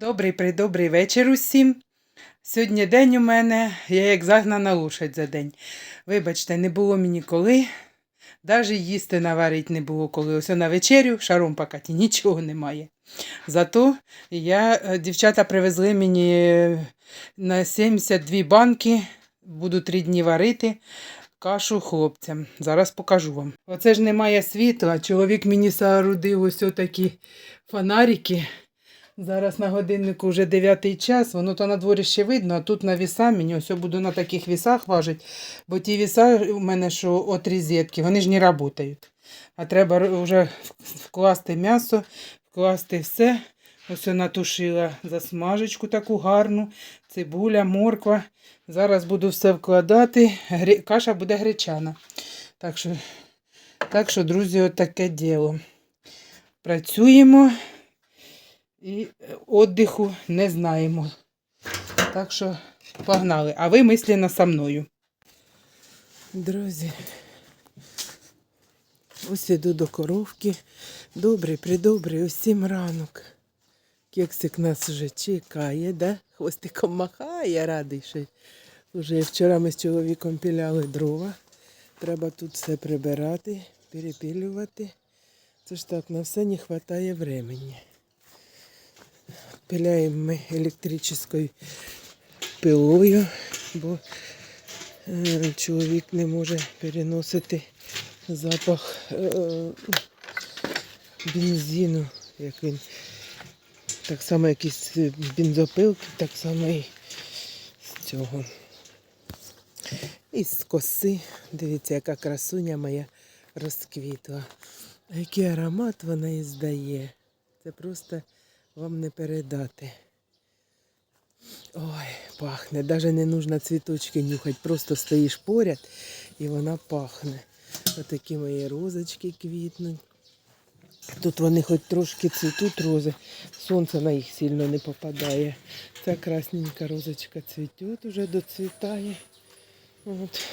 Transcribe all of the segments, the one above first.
Добрий придобрий вечір усім. Сьогодні день у мене, я як загнана лошадь за день. Вибачте, не було мені коли. Навіть їсти наварити не було коли. Ось на вечерю шаром пакаті нічого немає. Зато я, е, дівчата привезли мені е, на 72 банки, буду три дні варити. Кашу хлопцям. Зараз покажу вам. Оце ж немає світла. Чоловік мені соорудив ось такі фонарики. Зараз на годиннику вже 9 час, воно то на дворі ще видно, а тут на віса мені ось буду на таких вісах важити, бо ті віса у мене, що от розетки, вони ж не працюють. А треба вже вкласти м'ясо, вкласти все. Ось натушила засмажечку таку гарну, цибуля, морква. Зараз буду все вкладати. Каша буде гречана. Так що, так що друзі, от таке діло. Працюємо і віддиху не знаємо. Так що погнали. А ви мислено со мною. Друзі, ось іду до коровки. Добрий, придобрий, усім ранок. Кексик нас вже чекає, да? Хвостиком махає, радий, що вже вчора ми з чоловіком піляли дрова. Треба тут все прибирати, перепілювати. Це ж так, на все не вистачає времени. Пиляємо ми електричною пилою, бо е, чоловік не може переносити запах е, бензину, як він. Так само, як і з бензопилки, так само і з цього. І з коси. Дивіться, яка красуня моя розквітла. Який аромат вона і здає. Це просто вам не передати. Ой, пахне. Навіть не нужно цвіточки нюхати. Просто стоїш поряд і вона пахне. Отакі мої розочки квітнуть. Тут вони хоч трошки цвітуть рози, сонце на їх сильно не попадає. Ця красненька розочка цвіте, вже доцвітає. От,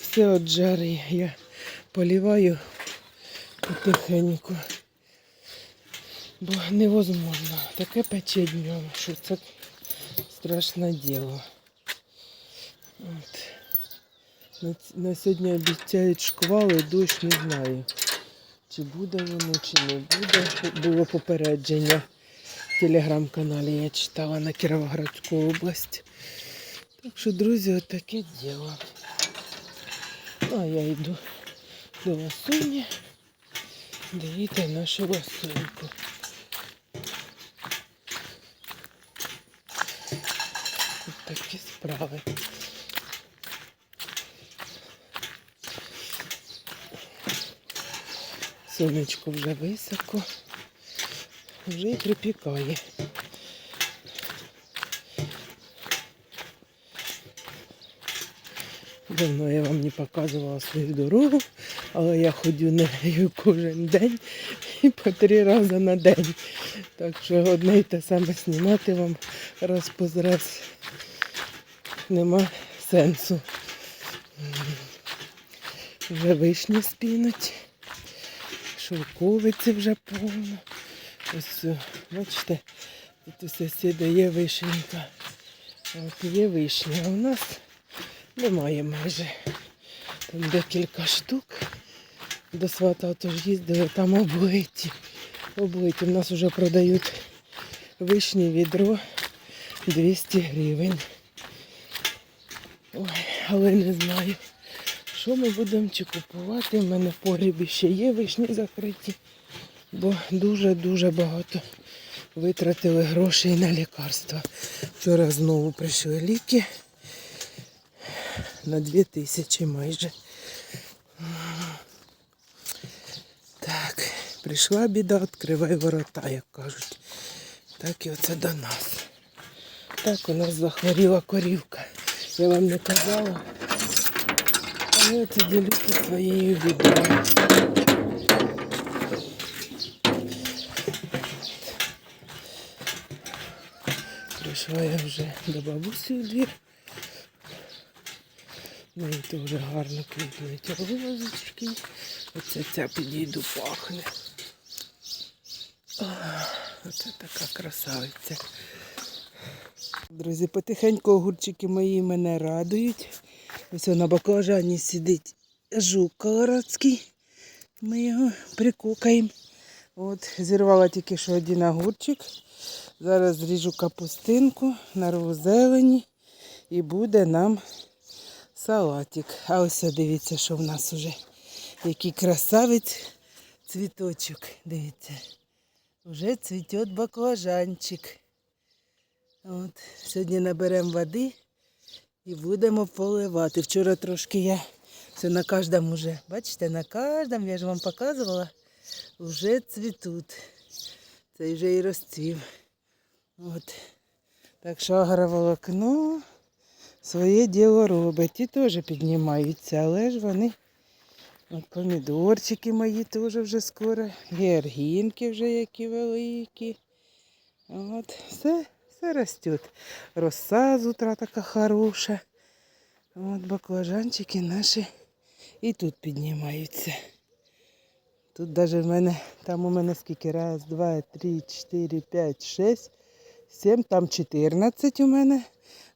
все от жари. Я поливаю потихеньку. Бо невозможно. Таке пече днем, що це страшне діло. От. На, сьогодні обіцяють шквали, дощ не знаю. Чи буде воно, чи не буде. Було попередження в телеграм-каналі. Я читала на Кіровоградську область. Так що, друзі, от таке діло. А я йду до Васуні. Дивіться нашу Васуньку. Такі справи. Сонечко вже високо, вже і припікає. Давно я вам не показувала свою дорогу, але я ходю нею кожен день і по три рази на день. Так що одне й те саме знімати вам раз по раз нема сенсу. Вже вишні спінуть, шовковиці вже повно. Ось, бачите, тут у сусіда є вишенька. От є вишня, а у нас немає майже. Там декілька штук. До свата тож їздили, там облиті. Облиті. У нас вже продають вишні відро 200 гривень. Ой, але не знаю, що ми будемо чи купувати. У мене в погрібі ще є вишні закриті, бо дуже-дуже багато витратили грошей на лікарства. Вчора знову прийшли ліки на 2 тисячі майже. Так, прийшла біда, відкривай ворота, як кажуть. Так і оце до нас. Так у нас захворіла корівка. Я вам не казала. Але оце ділюся своєю бідою. Прийшла я вже до бабусі у двір. Ну і то вже гарно квітнуть розочки. Оце ця підійду пахне. Оце така красавиця. Друзі, потихеньку огурчики мої мене радують. Ось на баклажані сидить жук колорадський. Ми його прикукаємо. От, зірвала тільки що один огурчик. Зараз зріжу капустинку, нарву зелені і буде нам салатик. А ось дивіться, що в нас уже. Який красавець цвіточок. Дивіться. Уже цвіте баклажанчик. От, сьогодні наберемо води і будемо поливати. Вчора трошки я все на кожному вже, бачите, на кожному, я ж вам показувала, вже цвітуть. Це вже і розцвів. От. Так що агроволокно своє діло робить. Ті теж піднімаються, але ж вони. От помідорчики мої теж вже скоро. Георгінки вже які великі. От, все, росте. Роса з утра така хороша. От баклажанчики наші і тут піднімаються. Тут навіть в мене, там у мене скільки? Раз, два, три, чотири, п'ять, шесть, сім, там 14 у мене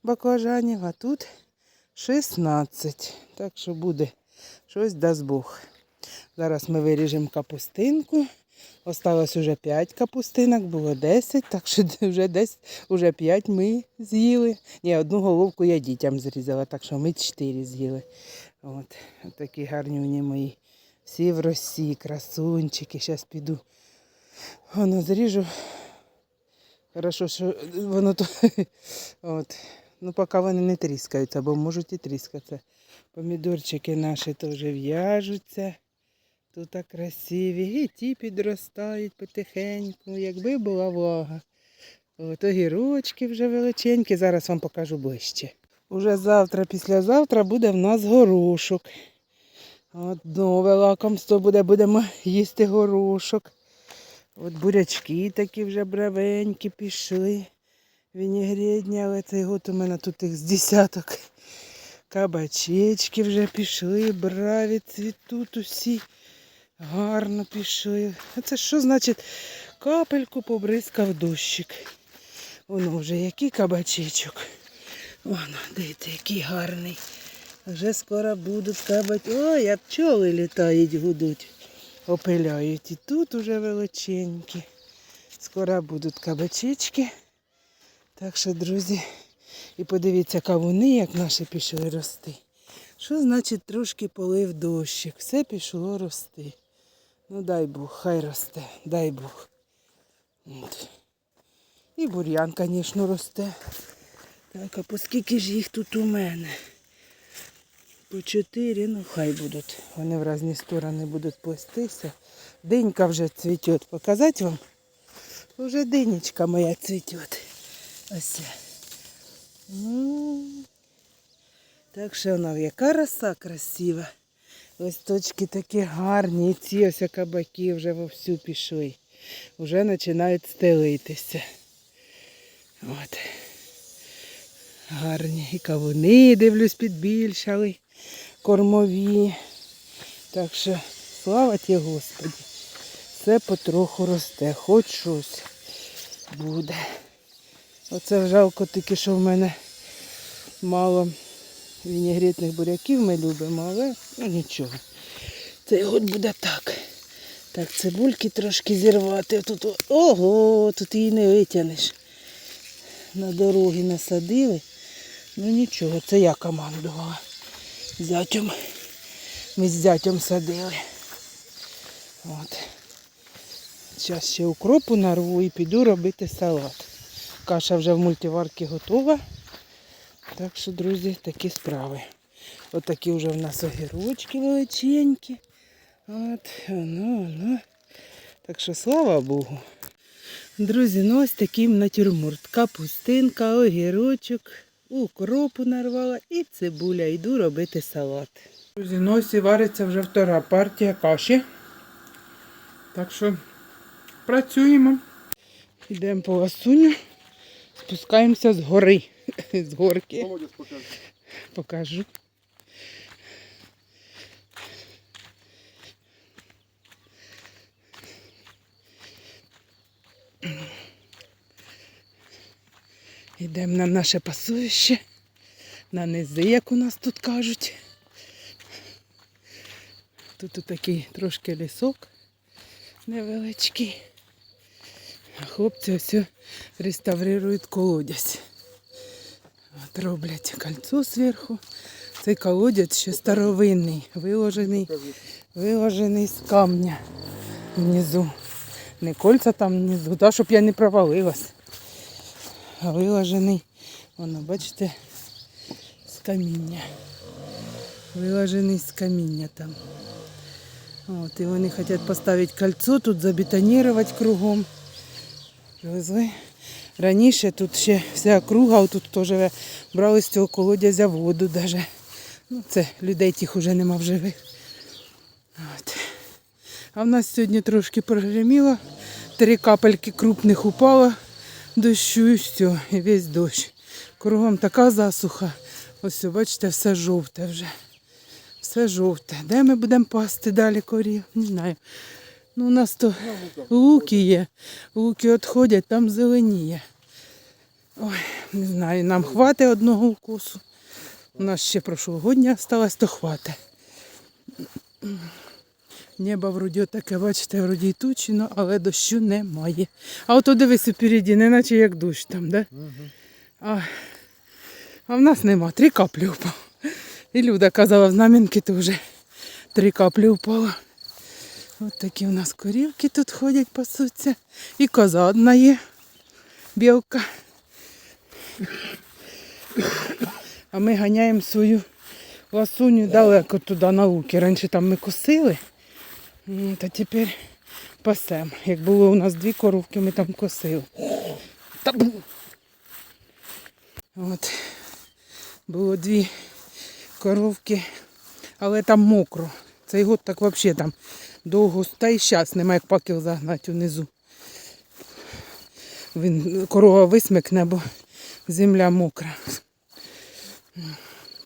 баклажанів, а тут 16. Так що буде щось дасть Бог. Зараз ми виріжемо капустинку. Осталось уже 5 капустинок, було 10, так що вже десь уже 5 ми з'їли. Ні, одну головку я дітям зрізала, так що ми 4 з'їли. От, от такі гарнюні мої. Всі в росі, красунчики. Зараз піду. Воно зріжу. Хорошо, що воно то. От. Ну, поки вони не тріскаються, бо можуть і тріскатися. Помідорчики наші теж в'яжуться. Тут так красиві. І ті підростають потихеньку, якби була влага. От огірочки вже величенькі, зараз вам покажу ближче. Уже завтра, післязавтра буде в нас горошок. От нове лакомство буде, будемо їсти горошок. От бурячки такі вже бравенькі пішли. Вінігрідні, але цей год у мене тут їх з десяток. Кабачечки вже пішли, браві цвітуть усі. Гарно пішли. А це що значить капельку побризкав дощик. Воно вже який кабачечок. Воно, дивіться, який гарний. Вже скоро будуть кабачки. Ой, як пчоли літають, гудуть, опиляють. І тут уже величенькі. Скоро будуть кабачечки. Так що, друзі, і подивіться, кавуни, як наші пішли рости. Що значить трошки полив дощик? Все пішло рости. Ну дай Бог, хай росте, дай Бог. І бур'ян, звісно, росте. Так, а по скільки ж їх тут у мене? По чотири, ну хай будуть. Вони в різні сторони будуть плестися. Динька вже цвіте. Показати вам? Уже динечка моя цвіте. Ось. Так що вона яка роса красива. Листочки такі гарні. І ці ось кабаки вже вовсю пішли. Вже починають стелитися. От. Гарні. І кавуни, дивлюсь, підбільшали. Кормові. Так що, слава ті Господі. Все потроху росте, хоч щось буде. Оце жалко тільки, що в мене мало вінігретних буряків ми любимо, але ну нічого. Цей год буде так. Так, цибульки трошки зірвати. Тут, ого, тут її не витягнеш. На дорогі насадили. Ну нічого, це я командувала. Зятьом. Ми з зятьом садили. От. Зараз ще укропу нарву і піду робити салат. Каша вже в мультиварці готова. Так що, друзі, такі справи. От такі вже в нас огірочки величенькі. От, воно, воно. Так що слава Богу. Друзі, ну ось такий натюрморт. Капустинка, огірочок, укропу нарвала і цибуля. Йду робити салат. Друзі, ну ось і вариться вже втора партія каші. Так що працюємо. Йдемо по ласуню, спускаємося з гори. З горки. Покажу. Йдемо на наше пасовище, на низи, як у нас тут кажуть. Тут такий трошки лісок невеличкий. А хлопці ось реставрують колодязь. От роблять кольцо зверху. Цей колодязь ще старовинний, виложений, виложений з камня внизу. Не кольця там внизу, та, щоб я не провалилась. А виложений, воно, бачите, з каміння. Виложений з каміння там. От, і вони хочуть поставити кольцо, тут забетонувати кругом. Привезли. Раніше тут ще вся округа, тут теж брали з цього колодязя воду даже. Ну, це людей тих уже нема в живих. От. А в нас сьогодні трошки прогреміло. Три капельки крупних упало дощу і все, і весь дощ. Кругом така засуха. Ось, бачите, все жовте вже. Все жовте. Де ми будемо пасти далі корів? Не знаю. Ну, у нас то луки є. Луки відходять, там зеленіє. Ой, не знаю, нам хватить одного укусу. У нас ще прошлогодня осталось, то хватить. Небо вроді таке, бачите, вроді й тучно, але дощу немає. А ото дивись упереді, не наче як дощ там, да? А, а в нас нема, три каплі впало. І Люда казала, в знам'янки вже три каплі впало. От такі у нас корівки тут ходять, пасуться. І коза одна є, білка. А ми ганяємо свою ласуню далеко туди на луки. Раніше там ми косили, та тепер пасемо. Як було у нас дві коровки, ми там косили. От. Було дві коровки, але там мокро. Цей год так взагалі там довго, та й зараз немає як паків загнати унизу. Він, корова висмикне, бо земля мокра.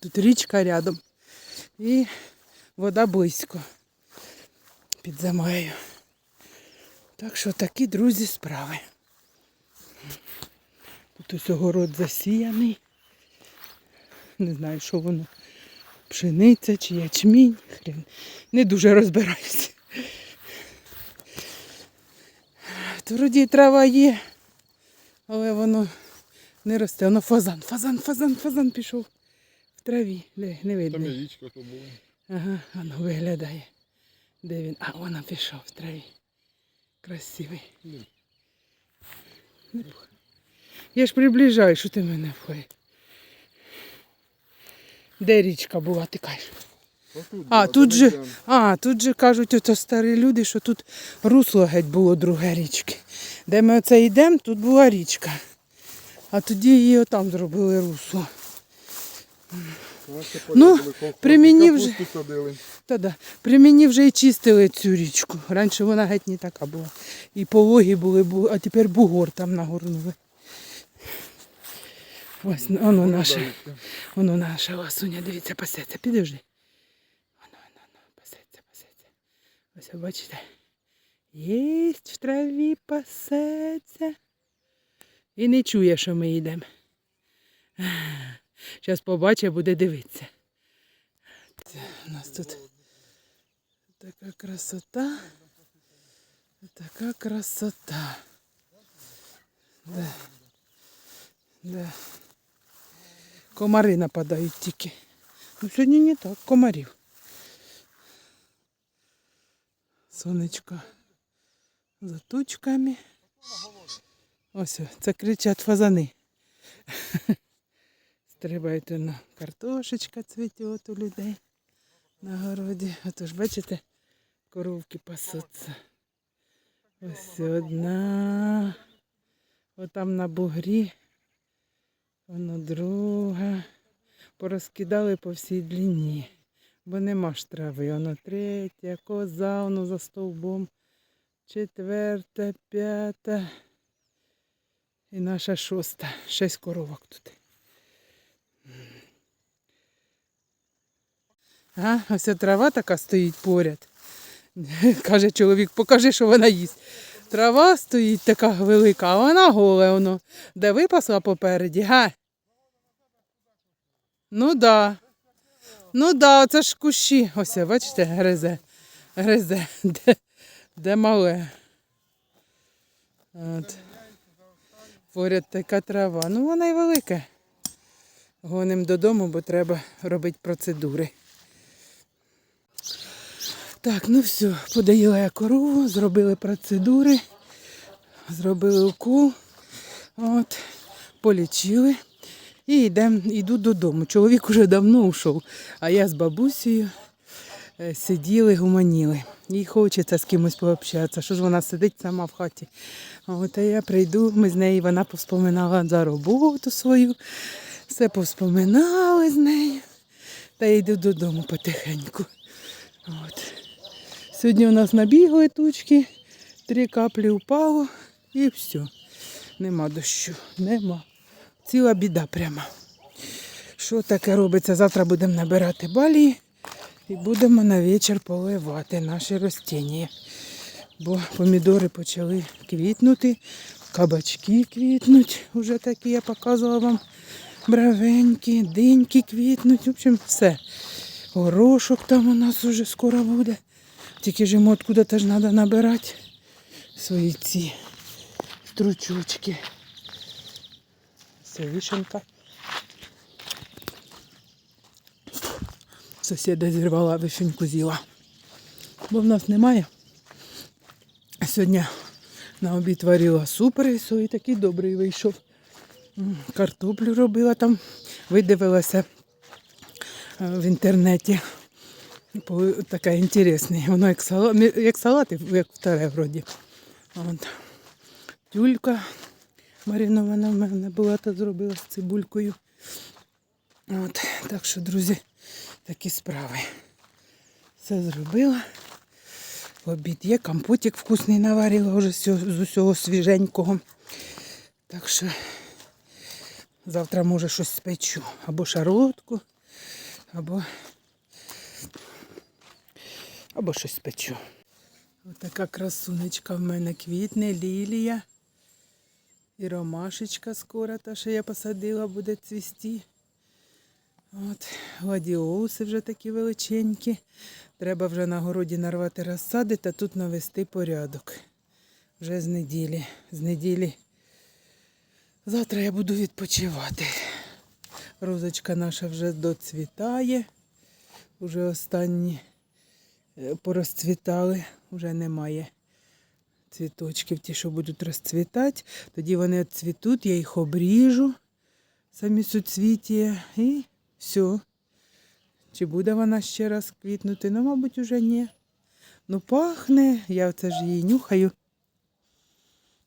Тут річка рядом і вода близько під землею. Так що такі, друзі, справи. Тут ось огород засіяний. Не знаю, що воно. Пшениця чи ячмінь. Хрен. Не дуже розбираюся. Вроді трава є, але воно не росте. Воно фазан, фазан, фазан, фазан пішов в траві. Де, не видно. Там яєчко то було. Ага, воно виглядає. Де він? А, воно пішов в траві. Красивий. Не Я ж приближаю, що ти мене пхаєш. Де річка була, ти кажеш? А, тут же, а, тут же кажуть ото старі люди, що тут русло геть було друге річки. Де ми оце йдемо, тут була річка. А тоді її отам зробили русло. Ну, при мені вже- Та да. При мені вже і чистили цю річку. Раніше вона геть не така була. І пологі були, а тепер бугор там нагорнули. Ось воно наша, Далі. воно наша ласуня, дивіться, пасеться. Підожди. Воно, воно, воно, пасеться, пасеться. Ось ви бачите. Єсть в траві пасеться. І не чує, що ми йдемо. Зараз побачить, буде дивитися. Це у нас тут така красота. Така красота. Да. Да. Комари нападають тільки. Ну сьогодні не так, комарів. Сонечко за тучками. Ось, це кричать фазани. Стрибають на картошечка цвіте у людей на городі. Отож, бачите, коровки пасуться. Ось одна. Отам на бугрі. Воно друга. Порозкидали по всій длині. Бо нема ж трави. Воно третя, коза, воно за стовбом. Четверта, п'ята. І наша шоста. Шесть коровок тут. А, ось трава така стоїть поряд. Каже чоловік, покажи, що вона їсть. Трава стоїть така велика, а вона голе воно. Де випасла попереді, га? Ну да. Ну да, це ж кущі. Ось, бачите, гризе. Гризе. Де, де мале. От. Поряд така трава. Ну, вона й велика. Гоним додому, бо треба робити процедури. Так, ну все, подоїла я корову, зробили процедури, зробили укол, от, полічили і йдем, йду додому. Чоловік уже давно йшов, а я з бабусею е, сиділи, гуманіли. Їй хочеться з кимось пообщатися. Що ж вона сидить сама в хаті. От а я прийду, ми з нею, вона повспоминала за роботу свою, все повспоминали з нею. Та йду додому потихеньку. От. Сьогодні у нас набігли тучки, три каплі впало і все. Нема дощу, нема. Ціла біда прямо. Що таке робиться? Завтра будемо набирати балії і будемо на вечір поливати наші ростіння. Бо помідори почали квітнути, кабачки квітнуть, вже такі я показувала вам. Бравенькі, диньки квітнуть, в общем, все. Горошок там у нас уже скоро буде. Тільки ж йому откуда-то ж треба набирати свої ці стручочки. Це вишенка. Сусіда зірвала вишеньку з'їла. Бо в нас немає. Сьогодні на обід варила суп рису і такий добрий вийшов. Картоплю робила там, видивилася е, в інтернеті. Таке інтересне. Воно як салат, як салат, як вторе вроді. От. Тюлька маринована в мене була, та зробила з цибулькою. От. Так що, друзі, такі справи. Все зробила. Обід є, компотик вкусний наварила вже з усього свіженького. Так що завтра може щось спечу. Або шарлотку, або або щось печу. Ось така красунечка в мене квітне, лілія. І ромашечка скоро, та що я посадила, буде цвісти. От, гладіолуси вже такі величенькі. Треба вже на городі нарвати розсади та тут навести порядок. Вже з неділі. З неділі. Завтра я буду відпочивати. Розочка наша вже доцвітає. Уже останні порозцвітали, вже немає цвіточків, ті, що будуть розцвітати. Тоді вони цвітуть, я їх обріжу, самі суцвіття, і все. Чи буде вона ще раз квітнути? Ну, мабуть, уже ні. Ну, пахне, я це ж її нюхаю.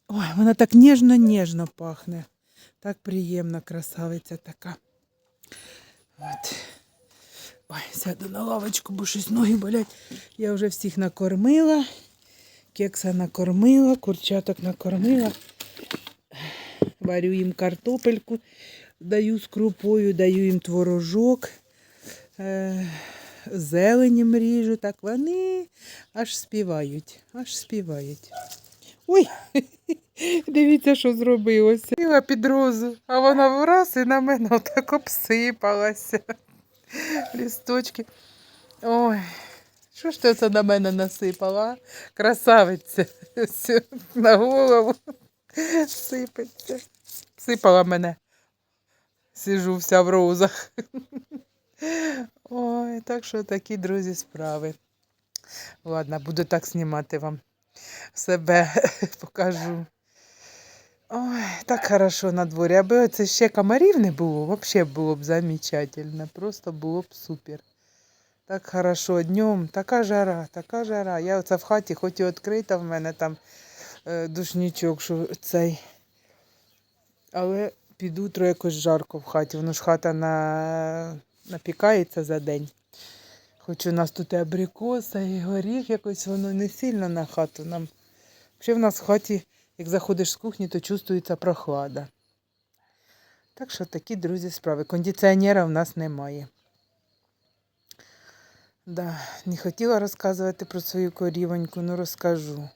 Ой, вона так ніжно-ніжно пахне. Так приємна красавиця така. От. Ой, сяду на лавочку, бо щось ноги болять. Я вже всіх накормила. Кекса накормила, курчаток накормила. Варю їм картопельку, даю з крупою, даю їм творожок, е- зелені мріжу. Так вони аж співають, аж співають. Ой, дивіться, що зробилося. Сіла під розу, а вона враз і на мене отак обсипалася. Лісточки. Ой, що ж ти це на мене насипала? Красавиця. Все, на голову сипеться. Сипала мене. Сижу вся в розах. Ой, так що такі, друзі, справи. Ладно, буду так знімати вам. Себе покажу. Ой, так хорошо на дворі. Аби це ще комарів не було, взагалі було б замечательно. Просто було б супер. Так хорошо днем, така жара, така жара. Я оце в хаті, хоч і відкрита в мене там е, душнічок, що цей. Але під утро якось жарко в хаті. Воно ж хата на... напікається за день. Хоч у нас тут і абрикоса, і горіх, якось воно не сильно на хату нам. Взагалі в нас в хаті, як заходиш з кухні, то чувствується прохлада. Так що такі, друзі, справи. Кондиціонера в нас немає. Да, не хотіла розказувати про свою корівоньку, ну розкажу.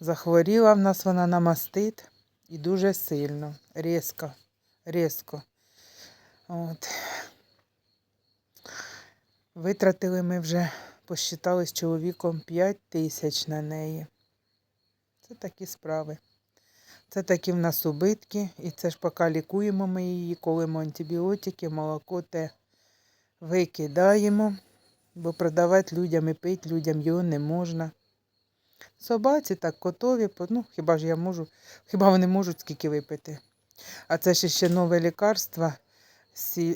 Захворіла в нас вона на мастит і дуже сильно, різко, різко. От. Витратили ми вже, посчитали з чоловіком 5 тисяч на неї. Це такі справи. Це такі в нас убитки, і це ж поки лікуємо ми її, колимо антибіотики, молоко те викидаємо, бо продавати людям і пити людям його не можна. Собаці так котові, ну хіба ж я можу, хіба вони можуть скільки випити. А це ж ще нове лікарство,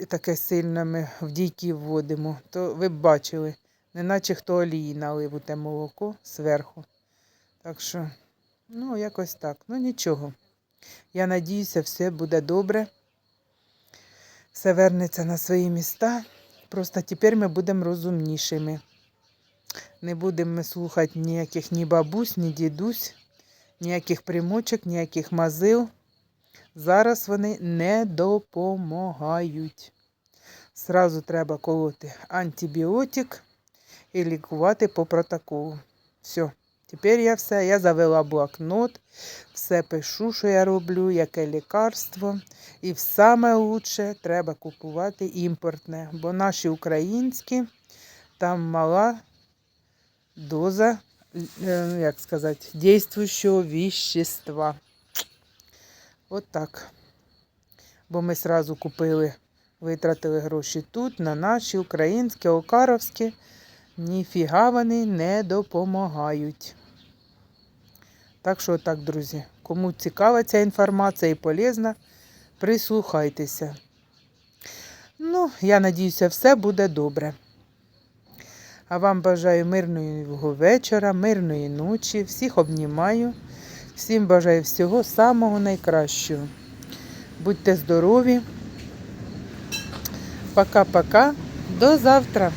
таке сильне ми в дійки вводимо, то ви б бачили, неначе хто олії налив у те молоко зверху. Так що, ну, якось так. Ну нічого. Я надіюся, все буде добре. Все вернеться на свої міста. Просто тепер ми будемо розумнішими. Не будемо слухати ніяких ні бабусь, ні дідусь, ніяких примочок, ніяких мазил. Зараз вони не допомагають. Сразу треба колоти антибіотик і лікувати по протоколу. Все. Тепер я все, я завела блокнот, все пишу, що я роблю, яке лікарство. І саме лучше треба купувати імпортне, бо наші українські там мала доза, е, як сказати, дійствуючого віщества. От так. Бо ми сразу купили, витратили гроші тут, на наші українські, окаровські. Ніфіга вони не допомагають. Так що так, друзі, кому цікава ця інформація і полезна, прислухайтеся. Ну, я надіюся, все буде добре. А вам бажаю мирного вечора, мирної ночі. Всіх обнімаю. Всім бажаю всього самого найкращого. Будьте здорові. Пока-пока. До завтра.